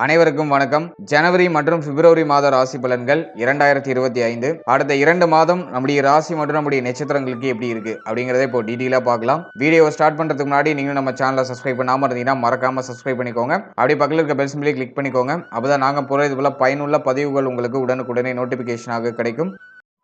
அனைவருக்கும் வணக்கம். ஜனவரி மற்றும் பிப்ரவரி மாத ராசி பலன்கள் இரண்டாயிரத்தி இருபத்தி ஐந்து. அடுத்த இரண்டு மாதம் நம்முடைய ராசி மற்றும் நம்முடைய நட்சத்திரங்களுக்கு எப்படி இருக்கு அப்படிங்கறத இப்போ டீட்டெயிலாக பார்க்கலாம். வீடியோ ஸ்டார்ட் பண்றதுக்கு முன்னாடி நீங்க நம்ம சேனலை சப்ஸ்கிரைப் பண்ணாம இருந்தீங்கன்னா மறக்காம சப்ஸ்கிரைப் பண்ணிக்கோங்க. அப்படி பக்கத்தில் இருக்க பெல் சிம்பிளை கிளிக் பண்ணிக்கோங்க. அப்பதான் நாங்க போகிற இது போல பயனுள்ள பதிவுகள் உங்களுக்கு உடனுக்குடனே நோட்டிபிகேஷனாக கிடைக்கும்.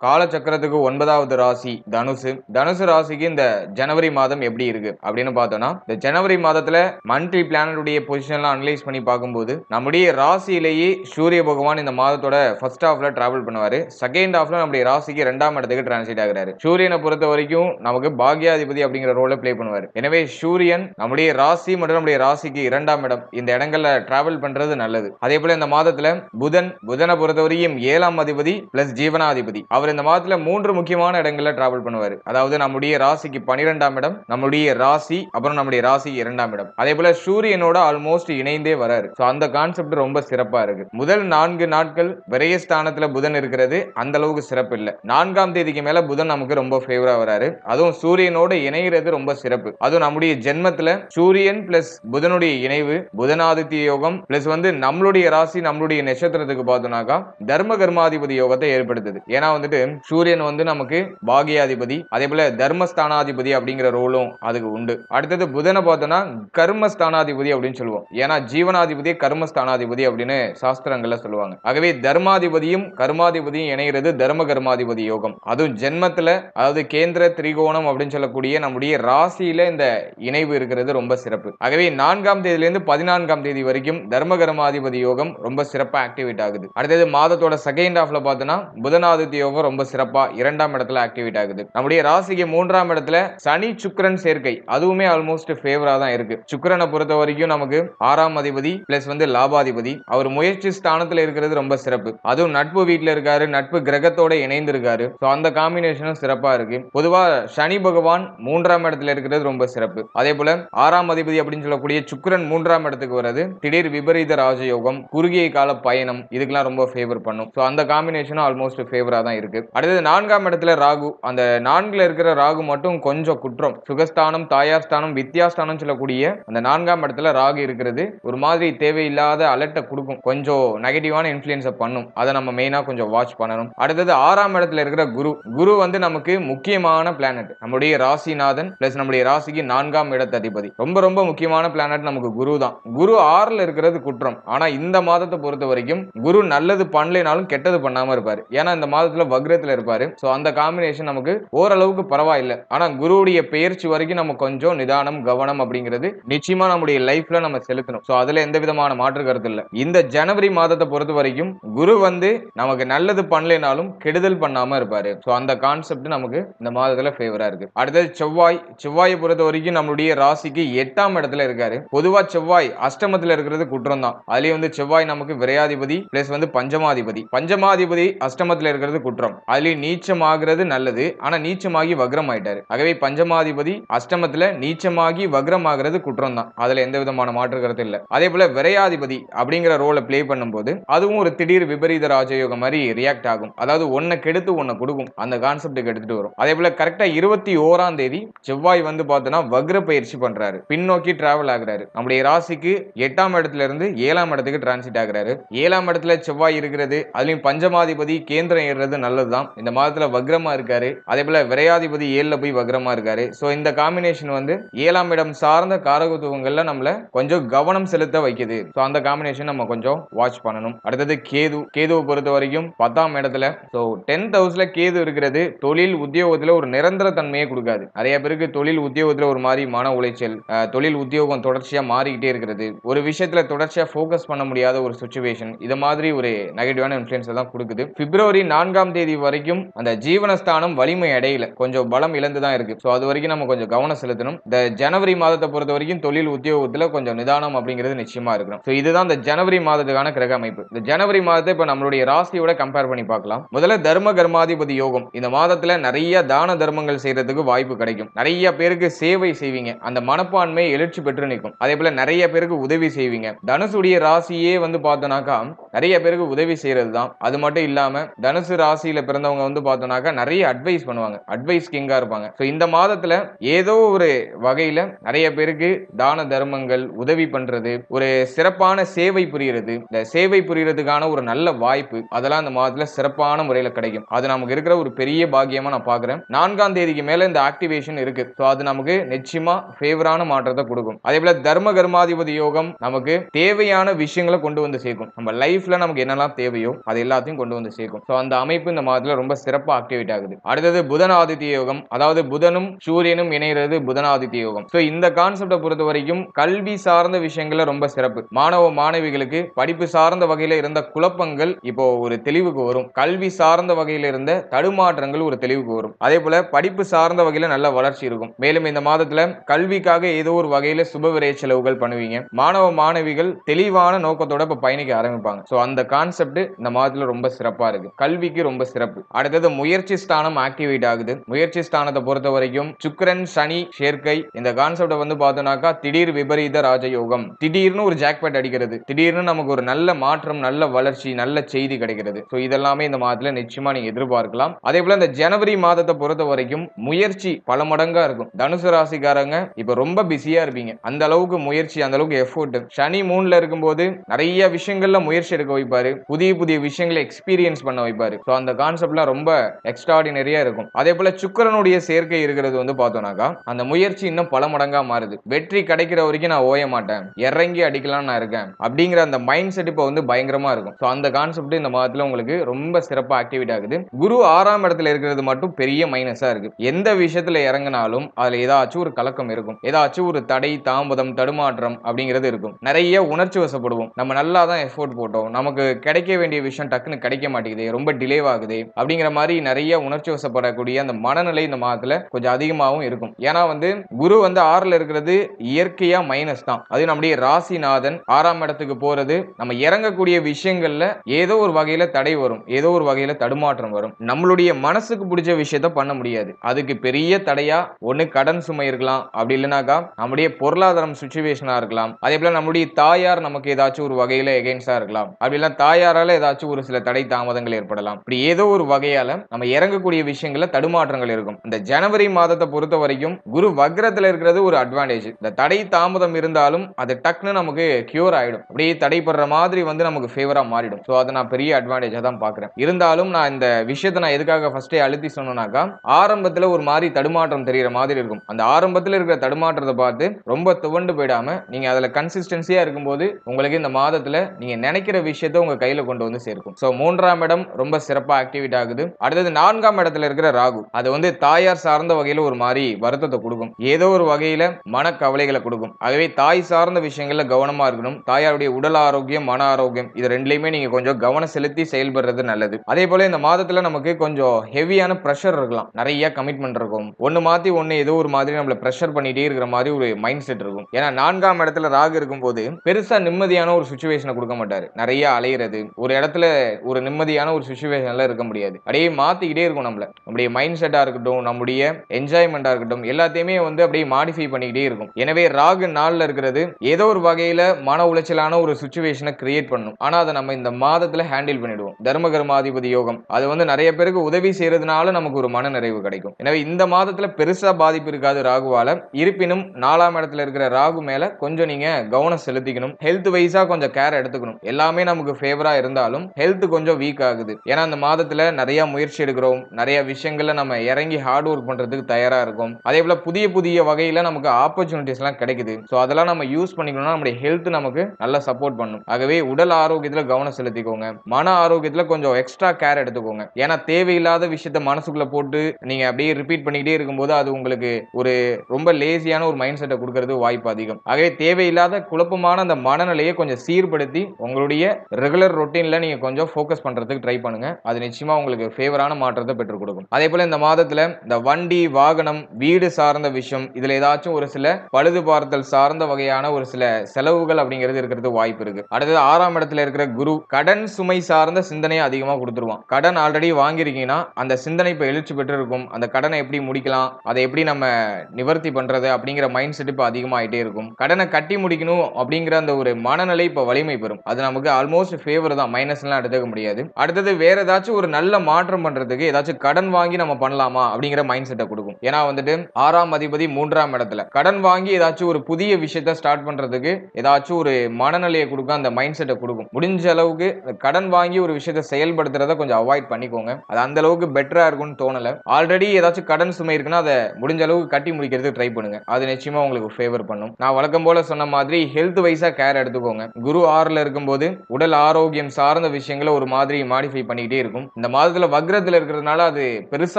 காலச்சக்கரத்துக்கு ஒன்பதாவது ராசி தனுசு. தனுசு ராசிக்கு இந்த ஜனவரி மாதம் எப்படி இருக்கு? அப்படின்னு பார்த்தோம்னா இந்த ஜனவரி மாதத்துல மந்த்லி பிளானட்டுடைய பொசிஷன்லாம் அனலைஸ் பண்ணி பார்க்கும்போது நம்முடைய ராசியிலேயே சூரிய பகவான் இந்த மாதத்தோட ஃபர்ஸ்ட் ஹாஃப்ல டிராவல் பண்ணுவாரு. செகண்ட் ஹாஃப்ல நம்முடைய ராசிக்கு ரெண்டாம் இடத்துக்கு டிரான்ஸ்லேட் ஆகிறாரு. சூரியனை பொறுத்த வரைக்கும் நமக்கு பாக்யாதிபதி அப்படிங்கிற ரோலை ப்ளே பண்ணுவார். எனவே சூரியன் நம்முடைய ராசி மற்றும் நம்முடைய ராசிக்கு இரண்டாம் இடம். இந்த இடங்கள்ல டிராவல் பண்றது நல்லது. அதே போல இந்த மாதத்துல புதன் புதனை பொறுத்த வரைக்கும் ஏழாம் அதிபதி பிளஸ் ஜீவனாதிபதி. அவர் இந்த மாதத்துல மூன்று முக்கியமான இடங்கள்ல டிராவல் பண்ணுவார். அதாவது நம்முடைய ராசிக்கு பனிரெண்டாம் இடம் நம்முடைய ராசி அப்புறம் நம்முடைய ராசி இரண்டாம் இடம். அதே போல சூரியனோட ஆல்மோஸ்ட் இணைந்தே வராரு. ஸோ அந்த கான்செப்ட் ரொம்ப சிறப்பா இருக்கு. முதல் நான்கு நாட்கள் விரயஸ்தானத்துல புதன் இருக்கிறது. அந்த அளவுக்கு சிறப்பு இல்லை. நான்காம் தேதிக்கு மேல புதன் நமக்கு ரொம்ப ஃபேவரா வராரு. அதுவும் சூரியனோட இணைகிறது ரொம்ப சிறப்பு. அதுவும் நம்முடைய ஜென்மத்துல சூரியன் பிளஸ் புதனுடைய இணைவு புதனாதித்ய யோகம் பிளஸ் வந்து நம்மளுடைய ராசி நம்மளுடைய நட்சத்திரத்துக்கு பார்த்தோம்னாக்கா தர்ம கர்மாதிபதி யோகத்தை ஏற்படுத்துது. ஏன்னா வந்துட்டு சூரியன் வந்து நமக்கு பாகியாதிபதி அதே போல தர்மஸ்தானாதிபதி அப்படிங்கிற ரோலும் அதுக்கு உண்டு. அடுத்தது புதனை பார்த்தோம்னா கர்மஸ்தானாதிபதி அப்படின்னு சொல்லுவோம். ஏன்னா ஜீவனாதிபதி கர்மஸ்தானாதிபதி அப்படின்னு சாஸ்திரங்கள்ல சொல்லுவாங்க. ஆகவே தர்மாதிபதியும் கர்மாதிபதியும் இணைகிறது தர்ம கர்மாதிபதி யோகம். அதுவும் ஜென்மத்துல அதாவது கேந்திர திரிகோணம் அப்படின்னு சொல்லக்கூடிய நம்முடைய ராசியில இந்த இணைவு இருக்கிறது ரொம்ப சிறப்பு. ஆகவே நான்காம் தேதியிலிருந்து பதினான்காம் தேதி வரைக்கும் தர்ம கர்மாதிபதி யோகம் ரொம்ப சிறப்பாக ஆக்டிவேட் ஆகுது. அடுத்தது மாதத்தோட செகண்ட் ஹாஃப்ல பார்த்தோம்னா புதனாதித்ய யோகம் ரொம்ப சிறப்பா இரண்டாம் இடத்துல ஆக்டிவேட் ஆகுது. நம்முடைய ராசிக்கு மூன்றாம் இடத்துல சனி சுக்கரன் சேர்க்கை. அதுவுமே ஆல்மோஸ்ட் ஃபேவரா தான் இருக்கு. சுக்கரனை பொறுத்த வரைக்கும் நமக்கு ஆறாம் அதிபதி பிளஸ் வந்து லாபாதிபதி. அவர் முயற்சி ஸ்தானத்துல இருக்கிறது ரொம்ப சிறப்பு. அதுவும் நட்பு வீட்டுல இருக்காரு நட்பு கிரகத்தோட இணைந்து இருக்காரு ஸோ அந்த காம்பினேஷனும் சிறப்பா இருக்கு. பொதுவா சனி பகவான் மூன்றாம் இடத்துல இருக்கிறது ரொம்ப சிறப்பு. அதே போல ஆறாம் அதிபதி அப்படின்னு சொல்லக்கூடிய சுக்கரன் மூன்றாம் இடத்துக்கு வர்றது திடீர் விபரீத ராஜயோகம் குறுகிய கால பயணம் இதுக்கெல்லாம் ரொம்ப ஃபேவர் பண்ணும். ஸோ அந்த காம்பினேஷனும் ஆல்மோஸ்ட் ஃபேவரா தான் இருக்கு. அடுத்தது நான்காம் இடத்துல ராகு. அந்த நான்குல இருக்கிற ராகு மட்டும் கொஞ்சம் குற்றம். சுகஸ்தானம் தாயார் ஸ்தானம் வித்யாஸ்தானம் சொல்லக்கூடிய அந்த நான்காம் இடத்துல ராகு இருக்கிறது. ஒரு மாதிரி தேவையில்லாத அலர்ட்டை கொடுக்கும். கொஞ்சம் நெகட்டிவான இன்ஃபுளுன்ஸை பண்ணும். அதை நம்ம மெயினா கொஞ்சம் வாட்ச் பண்ணணும். அடுத்தது ஆறாம் இடத்துல இருக்கிற குரு. குரு வந்து நமக்கு முக்கியமான பிளானட் நம்முடைய ராசிநாதன் பிளஸ் நம்முடைய ராசிக்கு நான்காம் இடத்த அதிபதி ரொம்ப ரொம்ப முக்கியமான பிளானட் நமக்கு குரு தான். குரு ஆறுல இருக்கிறது குற்றம். ஆனா இந்த மாதத்தை பொறுத்த வரைக்கும் குரு நல்லது பண்ணலைனாலும் கெட்டது பண்ணாம இருப்பாரு. ஏன்னா இந்த மாதத்துல வக்ரத்துல இருப்பார். ஸோ அந்த காம்பினேஷன் நமக்கு ஓரளவுக்கு பரவாயில்லை. ஆனால் குருவுடைய பெயர்ச்சி வரைக்கும் நம்ம கொஞ்சம் நிதானம் கவனம் அப்படிங்கிறது நிச்சயமா நம்முடைய லைஃப்ல நம்ம செலுத்தணும். ஸோ அதில் எந்த விதமான மாற்று கருத்து இல்லை. இந்த ஜனவரி மாதத்தை பொறுத்த வரைக்கும் குரு வந்து நமக்கு நல்லது பண்ணலைனாலும் கெடுதல் பண்ணாம இருப்பாரு. ஸோ அந்த கான்செப்ட் நமக்கு இந்த மாதத்துல ஃபேவரா இருக்கு. அடுத்தது செவ்வாய். செவ்வாயை பொறுத்த வரைக்கும் நம்மளுடைய ராசிக்கு எட்டாம் இடத்துல இருக்காரு. பொதுவா செவ்வாய் அஷ்டமத்துல இருக்கிறது குற்றம் தான் அதுலயும் வந்து செவ்வாய் நமக்கு விரையாதிபதி பிளஸ் வந்து பஞ்சமாதிபதி. பஞ்சமாதிபதி அஷ்டமத்துல இருக்கிறது குற்றம். அதுலயும் நீச்சமாகிறது நல்லது. ஆனா நீச்சமாகி வக்ரம் ஆயிட்டாரு ஆகவே பஞ்சமாதிபதி அஷ்டமத்துல நீச்சமாகி வக்ரம் ஆகிறது குற்றம் தான் அதுல எந்த விதமான மாற்று கருத்து இல்ல. அதே போல விரையாதிபதி அப்படிங்கிற ரோலை பிளே பண்ணும்போது அதுவும் ஒரு திடீர் விபரீத ராஜயோகம் மாதிரி ரியாக்ட் ஆகும். அதாவது ஒன்னை கெடுத்து ஒன்னை கொடுக்கும். அந்த கான்செப்டுக்கு எடுத்துட்டு வரும். அதே போல கரெக்டா இருபத்தி ஓராம் தேதி செவ்வாய் வந்து பார்த்தோன்னா வக்ர பயிற்சி பண்றாரு. பின்னோக்கி டிராவல் ஆகுறாரு. நம்முடைய ராசிக்கு எட்டாம் இடத்துல இருந்து ஏழாம் இடத்துக்கு டிரான்சிட் ஆகுறாரு. ஏழாம் இடத்துல செவ்வாய் இருக்கிறது அதுலயும் பஞ்சமாதிபதி கேந்திரம் ஏறுறது நல்லது. நல்லதுதான் இந்த மாதத்துல வக்ரமாக இருக்காரு. அதே போல விரையாதிபதி ஏழில் போய் வக்ரமாக இருக்காரு. சோ இந்த காம்பினேஷன் வந்து ஏழாம் இடம் சார்ந்த காரகத்துவங்களில் நம்மள கொஞ்சம் கவனம் செலுத்த வைக்குது. ஸோ அந்த காம்பினேஷன் நம்ம கொஞ்சம் வாட்ச் பண்ணணும். அடுத்தது கேது. கேதுவை பொறுத்த வரைக்கும் பத்தாம் இடத்துல சோ டென்த் ஹவுஸ்ல கேது இருக்கிறது தொழில் உத்தியோகத்தில் ஒரு நிரந்தர தன்மையை கொடுக்காது. நிறைய பேருக்கு தொழில் உத்தியோகத்துல ஒரு மாதிரி மன உளைச்சல் தொழில் உத்தியோகம் தொடர்ச்சியாக மாறிக்கிட்டே இருக்கிறது. ஒரு விஷயத்துல தொடர்ச்சியா ஃபோக்கஸ் பண்ண முடியாத ஒரு சுச்சுவேஷன் இது மாதிரி ஒரு நெகட்டிவான இன்ஃபுளுன்ஸ் தான் கொடுக்குது. பிப்ரவரி நான்காம் தேதி வரைக்கும் அந்த ஜீவனஸ்தானம் வலிமை அடையல. கொஞ்சம் பலம் இழந்து தான் இருக்கு. ஸோ அது வரைக்கும் நம்ம கொஞ்சம் கவனம் செலுத்தணும். இந்த ஜனவரி மாதத்தை பொறுத்த வரைக்கும் தொழில் உத்தியோகத்தில் கொஞ்சம் நிதானம் அப்படிங்கிறது நிச்சயமா இருக்கணும். ஸோ இதுதான் இந்த ஜனவரி மாதத்துக்கான கிரக அமைப்பு. இந்த ஜனவரி மாதத்தை இப்போ நம்மளுடைய ராசியோட கம்பேர் பண்ணி பார்க்கலாம். முதல்ல தர்ம கர்மாதிபதி யோகம். இந்த மாதத்துல நிறைய தான தர்மங்கள் செய்யறதுக்கு வாய்ப்பு கிடைக்கும். நிறைய பேருக்கு சேவை செய்வீங்க. அந்த மனப்பான்மை எழுச்சி பெற்று நிற்கும். அதே போல நிறைய பேருக்கு உதவி செய்வீங்க. தனுசுடைய ராசியே வந்து பார்த்தோன்னாக்கா நிறைய பேருக்கு உதவி செய்யறது தான் அது மட்டும் இல்லாம தனுசு ராசியில ராசியில பிறந்தவங்க வந்து பார்த்தோம்னாக்கா நிறைய அட்வைஸ் பண்ணுவாங்க. அட்வைஸ் கிங்கா இருப்பாங்க. ஸோ இந்த மாதத்துல ஏதோ ஒரு வகையில நிறைய பேருக்கு தான தர்மங்கள் உதவி பண்றது ஒரு சிறப்பான சேவை புரியுறது இந்த சேவை புரியறதுக்கான ஒரு நல்ல வாய்ப்பு அதெல்லாம் இந்த மாதத்துல சிறப்பான முறையில கிடைக்கும். அது நமக்கு இருக்கிற ஒரு பெரிய பாக்கியமா நான் பாக்குறேன் நான்காம் தேதிக்கு மேல இந்த ஆக்டிவேஷன் இருக்கு. ஸோ அது நமக்கு நிச்சயமா ஃபேவரான மாற்றத்தை கொடுக்கும். அதே போல தர்ம கர்மாதிபதி யோகம் நமக்கு தேவையான விஷயங்களை கொண்டு வந்து சேர்க்கும். நம்ம லைஃப்ல நமக்கு என்னெல்லாம் தேவையோ அது எல்லாத்தையும் கொண்டு வந்து சேர்க்கும். ஸோ அந்த அமைப்பு இந்த மாதத்துல ரொம்ப சிறப்பா ஆக்டிவேட் ஆகுது. அடுத்தது புதன் ஆதித்ய யோகம். அதாவது புதனும் சூரியனும் இணைகிறது புதன் ஆதித்ய யோகம். ஸோ இந்த கான்செப்டை பொறுத்த வரைக்கும் கல்வி சார்ந்த விஷயங்கள ரொம்ப சிறப்பு. மாணவ மாணவிகளுக்கு படிப்பு சார்ந்த வகையில இருந்த குழப்பங்கள் இப்போ ஒரு தெளிவுக்கு வரும். கல்வி சார்ந்த வகையில இருந்த தடுமாற்றங்கள் ஒரு தெளிவுக்கு வரும். அதே போல படிப்பு சார்ந்த வகையில நல்ல வளர்ச்சி இருக்கும். மேலும் இந்த மாதத்துல கல்விக்காக ஏதோ ஒரு வகையில சுப விரைய செலவுகள் பண்ணுவீங்க. மாணவ மாணவிகள் தெளிவான நோக்கத்தோட இப்ப பயணிக்க ஆரம்பிப்பாங்க. ஸோ அந்த கான்செப்ட் இந்த மாதத்துல ரொம்ப சிறப்பா இருக்கு. கல்விக்கு ரொம்ப சிறப்பு. அடுத்தது முயற்சி ஸ்தானம் ஆக்டிவேட் ஆகுது. முயற்சி ஸ்தானத்தை பொறுத்த வரைக்கும் சுக்கரன் சனி சேர்க்கை இந்த கான்செப்டை வந்து பார்த்தோம்னாக்கா திடீர் விபரீத ராஜயோகம். திடீர்னு ஒரு ஜாக்பேட் அடிக்கிறது. திடீர்னு நமக்கு ஒரு நல்ல மாற்றம் நல்ல வளர்ச்சி நல்ல செய்தி கிடைக்கிறது. ஸோ இதெல்லாமே இந்த மாதத்துல நிச்சயமா நீங்க எதிர்பார்க்கலாம். அதே போல இந்த ஜனவரி மாதத்தை பொறுத்த வரைக்கும் முயற்சி பல மடங்கா இருக்கும். தனுசு ராசிக்காரங்க இப்ப ரொம்ப பிஸியா இருப்பீங்க. அந்த அளவுக்கு முயற்சி அந்த அளவுக்கு எஃபோர்ட் சனி மூணுல இருக்கும்போது நிறைய விஷயங்கள்ல முயற்சி எடுக்க வைப்பாரு. புதிய புதிய விஷயங்களை எக்ஸ்பீரியன்ஸ் பண்ண வைப்பாரு. ஸோ அந்த கான்செப்ட்லாம் ரொம்ப எக்ஸ்ட்ராடினரியா இருக்கும். அதே போல சுக்கிரனுடைய சேர்க்கை இருக்கிறது வந்து பார்த்தோம்னாக்கா அந்த முயற்சி இன்னும் பல மடங்கா மாறுது. வெற்றி கிடைக்கிற வரைக்கும் நான் ஓய மாட்டேன். இறங்கி அடிக்கலாம் நான் இருக்கேன். அப்படிங்கிற அந்த மைண்ட் செட் இப்போ வந்து பயங்கரமா இருக்கும். ஸோ அந்த கான்செப்ட் இந்த மாதத்துல உங்களுக்கு ரொம்ப சிறப்பா ஆக்டிவேட் ஆகுது. குரு ஆறாம் இடத்துல இருக்கிறது மட்டும் பெரிய மைனஸா இருக்கு. எந்த விஷயத்துல இறங்கினாலும் அதுல ஏதாச்சும் ஒரு கலக்கம் இருக்கும். ஏதாச்சும் ஒரு தடை தாமதம் தடுமாற்றம் அப்படிங்கிறது இருக்கும். நிறைய உணர்ச்சி வசப்படுவோம். நம்ம நல்லா தான் எஃபோர்ட் போட்டோம். நமக்கு கிடைக்க வேண்டிய விஷயம் டக்குன்னு கிடைக்க மாட்டேங்குது. ரொம்ப டிலே ஆகுது. அப்படிங்கிற மாதிரி நிறைய உணர்ச்சி வசப்படக்கூடிய அந்த மனநிலை இந்த மாதத்துல கொஞ்சம் அதிகமாகவும் இருக்கும். ஏன்னா வந்து குரு வந்து ஆறுல இருக்கிறது இயற்கையா மைனஸ் தான். அது நம்முடைய ராசிநாதன் ஆறாம் இடத்துக்கு போறது நம்ம இறங்கக்கூடிய விஷயங்கள்ல ஏதோ ஒரு வகையில தடை வரும். ஏதோ ஒரு வகையில தடுமாற்றம் வரும். நம்மளுடைய மனசுக்கு பிடிச்ச விஷயத்த பண்ண முடியாது. அதுக்கு பெரிய தடையா ஒண்ணு கடன் சுமை இருக்கலாம். அப்படி இல்லைனாக்கா நம்முடைய பொருளாதாரம் சுச்சுவேஷனா இருக்கலாம். அதே போல நம்முடைய தாயார் நமக்கு ஏதாச்சும் ஒரு வகையில எகெயின்ஸ்டா இருக்கலாம். அப்படி இல்ல தாயாரால ஏதாச்சும் ஒரு சில தடை தாமதங்கள் ஏற்படலாம். இப்படி ஏதோ ஒரு வகையால நம்ம இறங்கக்கூடிய விஷயங்கள்ல தடுமாற்றங்கள் இருக்கும். இந்த ஜனவரி மாதத்தை பொறுத்த வரைக்கும் குரு வக்ரத்துல இருக்கிறது ஒரு அட்வான்டேஜ் இந்த தடை தாமதம் இருந்தாலும் அது டக்குன்னு நமக்கு கியூர் ஆயிடும். அப்படியே தடைப்படுற மாதிரி வந்து நமக்கு ஃபேவரா மாறிடும். ஸோ அதை நான் பெரிய அட்வான்டேஜா தான் பாக்குறேன் இருந்தாலும் நான் இந்த விஷயத்தை நான் எதுக்காக ஃபர்ஸ்டே அழுத்தி சொன்னேனாக்கா ஆரம்பத்துல ஒரு மாதிரி தடுமாற்றம் தெரியற மாதிரி இருக்கும். அந்த ஆரம்பத்துல இருக்கிற தடுமாற்றத்தை பார்த்து ரொம்ப துவண்டு போயிடாம நீங்க அதுல கன்சிஸ்டன்சியா இருக்கும்போது உங்களுக்கு இந்த மாதத்துல நீங்க நினைக்கிற விஷயத்த உங்க கையில கொண்டு வந்து சேர்க்கும். ஸோ மூன்றாம் இடம் ரொம்ப சிறப்பா ஆக்டிவேட் ஆகுது. அடுத்தது நான்காம் இடத்துல இருக்கிற ராகு. அது வந்து தாயார் சார்ந்த வகையில ஒரு மாதிரி வருத்தத்தை கொடுக்கும். ஏதோ ஒரு வகையில மனக்கவலைகளை கொடுக்கும். ஆகவே தாய் சார்ந்த விஷயங்கள்ல கவனமா இருக்கணும். தாயாருடைய உடல் ஆரோக்கியம் மன ஆரோக்கியம் இது ரெண்டுலயுமே நீங்க கொஞ்சம் கவனம் செலுத்தி செயல்படுறது நல்லது. அதே போல இந்த மாதத்துல நமக்கு கொஞ்சம் ஹெவியான ப்ரெஷர் இருக்கலாம். நிறைய கமிட்மெண்ட் இருக்கும். ஒன்னு மாத்தி ஒன்னு ஏதோ ஒரு மாதிரி நம்மள ப்ரெஷர் பண்ணிட்டே இருக்கிற மாதிரி ஒரு மைண்ட் செட் இருக்கும். ஏன்னா நான்காம் இடத்துல ராகு இருக்கும்போது பெருசா நிம்மதியான ஒரு சுச்சுவேஷனை கொடுக்க மாட்டாரு. நிறைய அலையிறது. ஒரு இடத்துல ஒரு நிம்மதியான ஒரு சுச்சுவேஷன்ல இருக்க முடியாது. அப்படியே மாத்திக்கிட்டே இருக்கும் நம்மள. நம்முடைய மைண்ட் செட்டா இருக்கட்டும் நம்முடைய என்ஜாய்மெண்டா இருக்கட்டும் எல்லாத்தையுமே வந்து அப்படியே மாடிஃபை பண்ணிக்கிட்டே இருக்கும். எனவே ராகு நாள்ல இருக்கிறது ஏதோ ஒரு வகையில மன உளைச்சலான ஒரு சுச்சுவேஷனை கிரியேட் பண்ணும். ஆனா அதை நம்ம இந்த மாதத்துல ஹேண்டில் பண்ணிடுவோம். தர்ம கர்மாதிபதி யோகம். அது வந்து நிறைய பேருக்கு உதவி செய்யறதுனால நமக்கு ஒரு மன நிறைவு கிடைக்கும். எனவே இந்த மாதத்துல பெருசா பாதிப்பு இருக்காது ராகுவால. இருப்பினும் நாலாம் இடத்துல இருக்கிற ராகு மேல கொஞ்சம் நீங்க கவனம் செலுத்திக்கணும். ஹெல்த் வைஸா கொஞ்சம் கேர் எடுத்துக்கணும். எல்லாமே நமக்கு ஃபேவரா இருந்தாலும் ஹெல்த் கொஞ்சம் வீக் ஆகுது. ஏன்னா அந்த மாதத்துல நிறைய முயற்சி எடுக்கிறோம். நிறைய விஷயங்கள்ல நம்ம இறங்கி ஹார்ட் ஒர்க் பண்றதுக்கு தயாரா இருக்கும். அதே போல புதிய புதிய வகையில நமக்கு ஆப்பர்ச்சுனிட்டிஸ் எல்லாம் கிடைக்குது. ஸோ அதெல்லாம் நம்ம யூஸ் பண்ணிக்கணும்னா நம்முடைய ஹெல்த் நமக்கு நல்லா சப்போர்ட் பண்ணும். ஆகவே உடல் ஆரோக்கியத்துல கவனம் செலுத்திக்கோங்க. மன ஆரோக்கியத்துல கொஞ்சம் எக்ஸ்ட்ரா கேர் எடுத்துக்கோங்க. ஏன்னா தேவையில்லாத விஷயத்த மனசுக்குள்ள போட்டு நீங்க அப்படியே ரிப்பீட் பண்ணிக்கிட்டே இருக்கும்போது அது உங்களுக்கு ஒரு ரொம்ப லேசியான ஒரு மைண்ட் செட்டை கொடுக்கறது வாய்ப்பு அதிகம். ஆகவே தேவையில்லாத குழப்பமான அந்த மனநிலையை கொஞ்சம் சீர்படுத்தி உங்களுடைய ரெகுலர் ரொட்டீன்ல நீங்க கொஞ்சம் ஃபோக்கஸ் பண்றதுக்கு ட்ரை பண்ணுங்க. அது நிச்சயம் உங்களுக்கு ஃபேவரான மாற்றத்தை பெற்றுக் கொடுக்கும். அதே போல இந்த மாதத்துல இந்த வண்டி வாகனம் வீடு சார்ந்த விஷயம் இதுல ஏதாச்சும் ஒரு சில பழுது பார்த்தல் சார்ந்த வகையான ஒரு சில செலவுகள் அப்படிங்கிறது இருக்கிறது வாய்ப்பு இருக்கு. அடுத்தது ஆறாம் இடத்துல இருக்கிற குரு கடன் சுமை சார்ந்த சிந்தனையை அதிகமா கொடுத்துருவான். கடன் ஆல்ரெடி வாங்கியிருக்கீங்கன்னா அந்த சிந்தனை இப்ப எழுச்சி பெற்று இருக்கும் அந்த கடனை எப்படி முடிக்கலாம் அதை எப்படி நம்ம நிவர்த்தி பண்றது அப்படிங்கிற மைண்ட் செட் இப்போ அதிகமாயிட்டே இருக்கும். கடனை கட்டி முடிக்கணும் அப்படிங்கிற அந்த ஒரு மனநிலை இப்போ வலிமை பெறும். அது நமக்கு ஆல்மோஸ்ட் ஃபேவர் தான். மைனஸ்லாம் எடுத்துக்க முடியாது. அடுத்தது வேற ஏதாச்சும் ஒரு ஒரு நல்ல மாற்றம் பண்றதுக்கு ஏதாச்சும் கடன் வாங்கி நம்ம பண்ணலாமா அப்படிங்கிற மைண்ட் செட்டை கொடுக்கும். ஏன்னா வந்துட்டு ஆறாம் அதிபதி மூன்றாம் இடத்துல. கடன் வாங்கி ஏதாச்சும் ஒரு புதிய விஷயத்த ஸ்டார்ட் பண்றதுக்கு ஏதாச்சும் ஒரு மனநிலையை கொடுக்கும் அந்த மைண்ட் செட்டை கொடுக்கும். முடிஞ்ச அளவுக்கு கடன் வாங்கி ஒரு விஷயத்த செயல்படுத்துறத கொஞ்சம் அவாய்ட் பண்ணிக்கோங்க. அது அந்த அளவுக்கு பெட்டரா இருக்கும்னு தோணல. ஆல்ரெடி ஏதாச்சும் கடன் சுமை இருக்குன்னா அதை முடிஞ்ச அளவுக்கு கட்டி முடிக்கிறதுக்கு ட்ரை பண்ணுங்க. அது நிச்சயமா உங்களுக்கு ஃபேவர் பண்ணும். நான் வழக்கம் போல சொன்ன மாதிரி ஹெல்த் வைஸா கேர் எடுத்துக்கோங்க. குரு ஆறுல இருக்கும்போது உடல் ஆரோக்கியம் சார்ந்த விஷயங்களை ஒரு மாதிரி மாடிஃபை பண்ணிக்கிட்டே இருக்கும். இந்த மாதத்துல வக்ரத்துல இருக்கிறதுனால அது பெருசா